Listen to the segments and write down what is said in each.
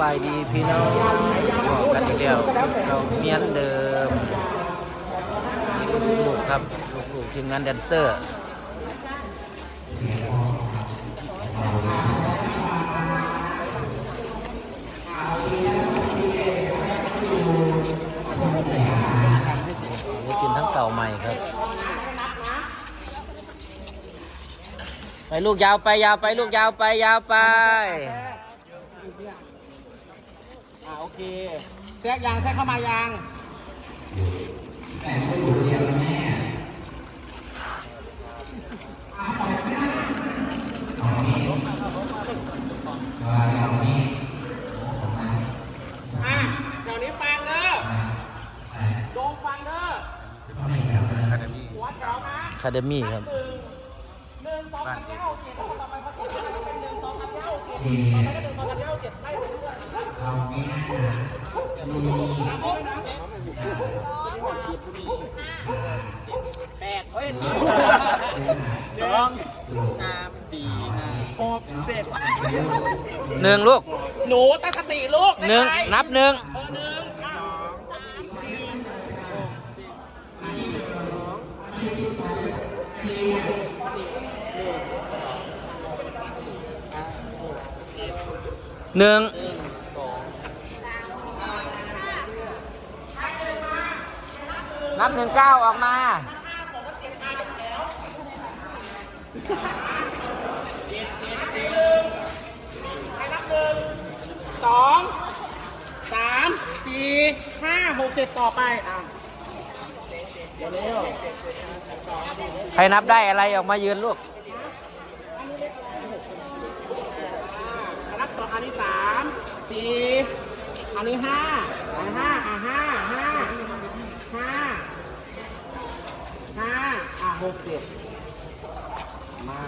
บายดีพี่น้องบอกกันอีกแล้วเราเมียนเดิมนี่ลูกๆครับลูกๆทีมงานแดนเซอร์นี่กินทั้งเก่าใหม่ครับ ไปลูกยาวไปยาวไปลูกยาวไปยาวไป เคแทรกยางแทรกเข้ามายางแต่ก็อะเดี๋ยวนี้ฟังเด้อโดมฟังเด้อหัวแถวนะคาเดมี่ครับหนึ่งสองสามเก้าเจ็ดต่อไปเขาเป็นหนึ่งสองสามเก้าเจ็ดต่อไปก็หนึ่งสองสามเก้าเจ็ดไล่ไปเรื่อย ๆแปดเฮ้ยสองสามสี่ห้าหกเจ็ดหนึ่งลูก หนูตั้งสติลูกหนึ่งได้ไนับหนึ่งเออหนึ่ง อะหนึ่งนับหนึ่งเก้าออกมาให้นับหนึ่งสองสามสี่ห้าหกเจ็ดต่อไปอะเดี๋ยวเร็วใครนับได้อะไรออกมายืนลูกอะนับสองอันนี้สามสี่อันนี้ห้าอันนี้ห้าอะห้าห้าห้าห้าอะหก เจ็ดมา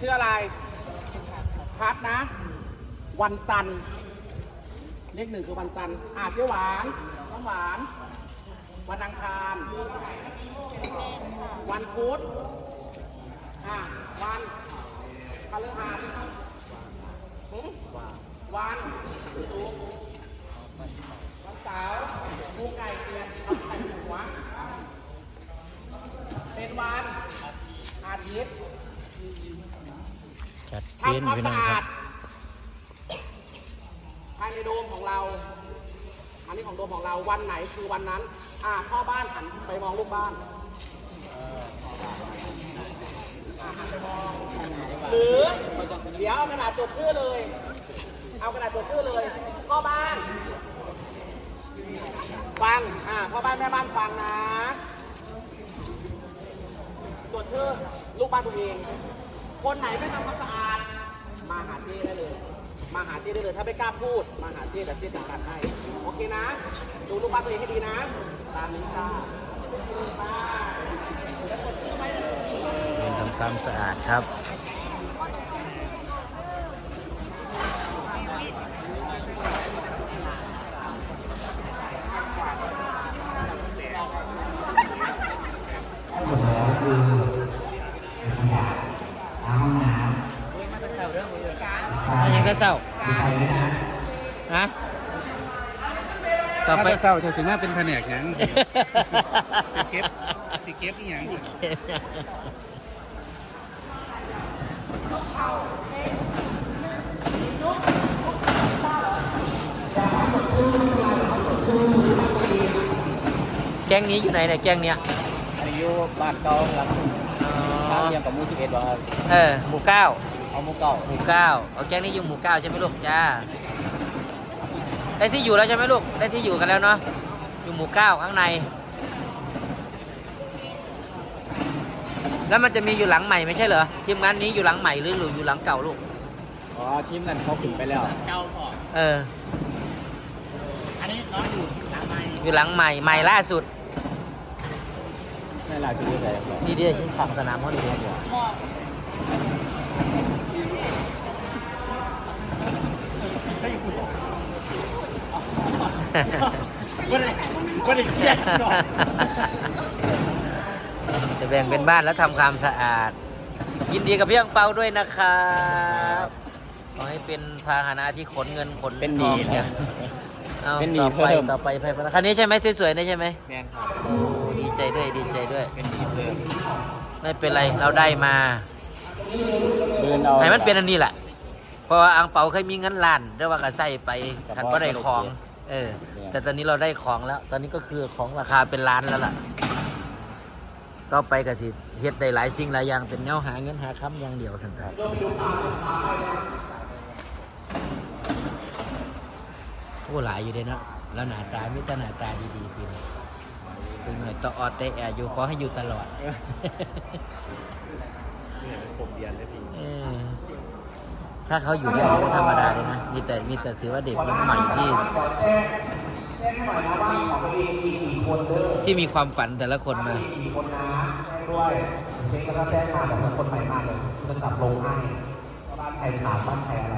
ชื่ออะไร พัดนะ วันจันทร์ เลขหนึ่งคือวันจันทร์อะเจ๊หวาน น้ำหวานวันอังคาร วันพุธอะวันพฤหัสหึวันศุกร์วันเสาร์มูไก่เกลียนทำไข่หัว เป็นวันอาทิตย์จัดเจนทำความพี่น้สะองคอารัดบภายในโดมของเรา อันนี้ของโดมของเราวันไหนคือวันนั้น อ่าพ่อบ้านหันไปมองลูกบ้านหรือเดี๋ยวเอากระดาษจดชื่อเลย เอากระดาษจดชื่อเลยพ่อบ้าน ฟัง อ่าพ่อบ้านแม่บ้านฟังนะจดชื่อลูกบ้านตัวเอง คนไหนไม่ทำความสะอาด มาหาเจ้ได้เลย จ้ได้เลย ถ้าไม่กล้าพูด มาหาเจ้แต่เจ้จัดการให้ โอเคนะ ดูลูกบ้านตัวเองให้ดีนะ ตามนี้จ้าไปเป็นทำความสะอาดครับอันยังก็เศร้าฮะ ต่อถ้าไปไป เศร้าจะถึงว่าเป็นแผนกหยังสิเก็บสิเก็บอีหยังแก๊งนี้อยู่ไหนเนี่ยแก๊งเนี้ยอายุบ้านเก่าครับอ๋อเรียงกับมูสิเอ็ดว่าเออหมู่เก้าเอามูเก่าหมู่เก้าเอาแก๊งนี้อยู่หมู่เก้าใช่ไหมลูกจ้า ได้ที่อยู่แล้วใช่ไหมลูก ได้ที่อยู่กันแล้วเนาะ อยู่หมู่เก้าข้างใน แล้วมันจะมีอยู่หลังใหม่ไม่ใช่เหรอ ทีมงานนี้อยู่หลังใหม่หรืออยู่หลังเก่าลูก อ๋อทีมนั้นเขาขึ้นไปแล้ว เก่าพอเออ อันนี้น้องอยู่หลังไม้อยู่หลังใหม่ ใหม่ล่าสุด นั่นแหละคืออะไรดีดีที่ขังสนามเขาดีดีพ่อ ไม่ได้ไม่ได้เครียดก่อนจะแบ่งเป็นบ้านแล้วทำความสะอาด ยินดีกับพี่อังเปาด้วยนะครับขอให้เป็นพาหนะที่ขนเงินขนเป็นหทนีองนะเนี่ยเอาเป็นหนีต่อไปเพิ่ม ต่อไปไปไปคันนี้ใช่ไหมสวยๆนี่ใช่ไหมแมนครับโอ้ดีใจด้วยดีใจด้วย เป็นหนีเพิ่มไม่เป็นไรเราได้มา เดินเอา ให้มันเป็นอันนี้แหละ เพราะว่าอังเปาเคยมีเงินล้านได้ว่าก็ใส่ไปขันก็ได้ของ เออ แต่ตอนนี้เราได้ของแล้ว ตอนนี้ก็คือของราคาเป็นล้านแล้วล่ะ ต่อไปก็สิเฮ็ดได้หลายสิ่งหลายอย่างเป็นแนวหาเงินหาค้ำอย่างเดียวสันครับโอ้หลายอยู่เด้เนาะแล้วหน้าตามีแต่หน้าตาดีๆพี่น้องคือหน่อยต่อออเตะแอร์อยู่ขอให้อยู่ตลอดเนี่ยเป็นผมเรียนเลยพี่เออ ถ้าเขาอยู่ได้ก็ธรรมดาเลยนะ มีแต่มีแต่ถือว่าเด็กคนใหม่ที่ที่มีความฝันแต่ละคนนะกี่คนนะด้วยเช็คแล้วก็แจ้งมาแบบคนใหม่มากเลยจะจับลงให้บ้านใครขาดบ้านใครอะไร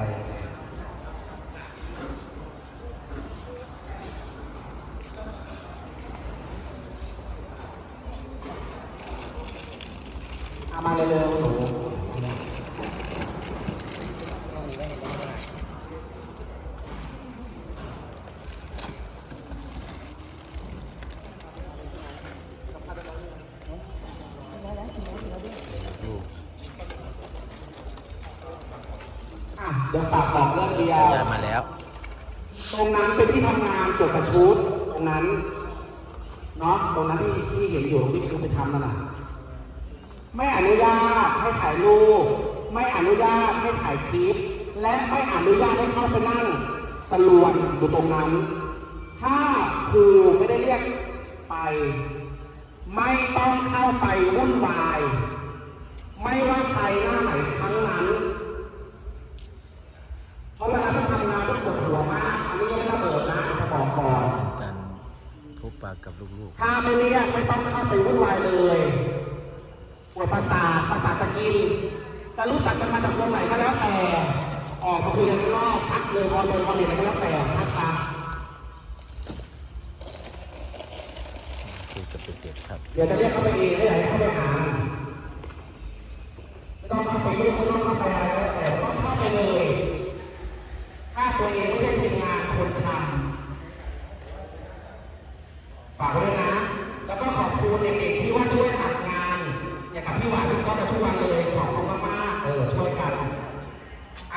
เอามาเร็ว เดี๋ยวฝากบอกเรื่องเดียวยอดมาแล้ว ตรงนั้นเป็นที่ทำงานเกี่ยวกับชุดตรงนั้นเนาะตรงนั้นที่ที่เห็นอยู่ที่คือไปทำนั่นน่ะไม่อนุญาตให้ถ่ายรูปไม่อนุญาตให้ถ่ายคลิป และไม่อนุญาตให้เข้าไปนั่งสลวนอยู่ตรงนั้น ถ้าครูไม่ได้เรียกไป ไม่ต้องเข้าไปวุ่นวาย ไม่ว่าใครหน้าไหนทั้งนั้นเพ ราะเวลาที่ทำงานต้องปวดหัวมากอันนี้ยังไม่ระเบิดนะจะบอกก่อนการพบปากกับลูกถ้าไม่เรียกไม่ต้องเข้าไปวุ่นวายเลยปวดประสาทประสาทตะกินจะรู้จักกันมาจากวงไหนก็แล้วแต่ ออกมาคุยกันข้างนอกพักเลยพอลงความเห็นอะไรก็แล้วแต่พักพักๆคุยกับเด็กๆครับ เดี๋ยวจะเรียกเข้าไปเองไม่อยากให้เข้าไปหา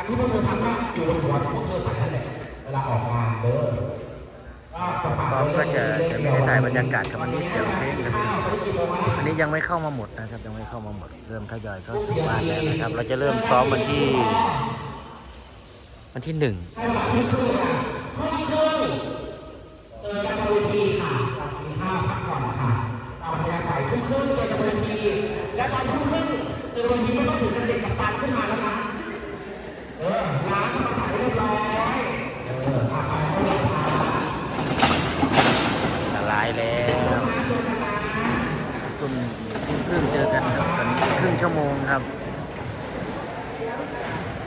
อันที่พวกเธอทำก็อยู่บนหัวของพวกเธอใส่นั่นแหละเวลาออกงานเด้อซ้อมก็จะจะไม่ได้ถ่ายบรรยากาศครับวันนี้เสียงเพลงครับอันนี้ยังไม่เข้ามาหมดนะครับยังไม่เข้ามาหมด เริ่มทยอยเข้าสู่บ้านแล้วนะครับ เราจะเริ่มซ้อมวันที่ วันที่หนึ่งให้เวละครึ่งครึ่งเจอกันบนทีค่ะกินข้าวพักก่อนค่ะเอาพยาใส่ครึ่งเจอกันบนทีแล้วตอนครึ่งครึ่งเจอบนเวทีไม่ต้องถึงกันเด็กกับตันขึ้นมาแล้วนะ เออล้างมาใส่เรียบร้อย เออพาไปเข้าโรงพยาบาล สลายแล้วตุ้มครึ่งเจอกันครับตอนนี้ครึ่งชั่วโมงครับ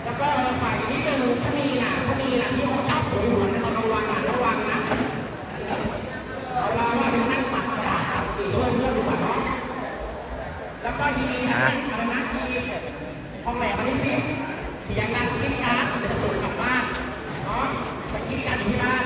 แล้วก็ฝ่ายนี้เป็นชะนีน่ะชะนีน่ะที่เขาชอบโหยหวนในตอนกลางวันน่ะระวังนะเอาละว่าเป็นนั่งตัดกระดาษช่วยเพื่อนดีกว่าเนาะแล้วก็ยีนะอะไรนะยีห้องแหลมมาที่สิเสียงดังคิดการ์ดเดี๋ยวจะส่งกลับบ้านเนาะไปคิดการ์ดอยู่ที่บ้าน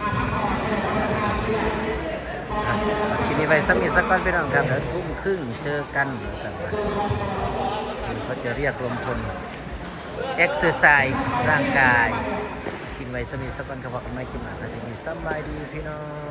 อะพักก่อนเดี๋ยวเราจะทำเนี่ย ทีนี้ ไปสมิธสักก้อนพี่น้องครับเดี๋ยวทุ่มครึ่งเจอกันสั่นว่าเขาจะเรียกรวมคนเอ็กซ์ไซส์ร่างกาย กินไวสมิธสักก้อนครับอกไม่กินหนักนะทีสบายดีพี่น้อง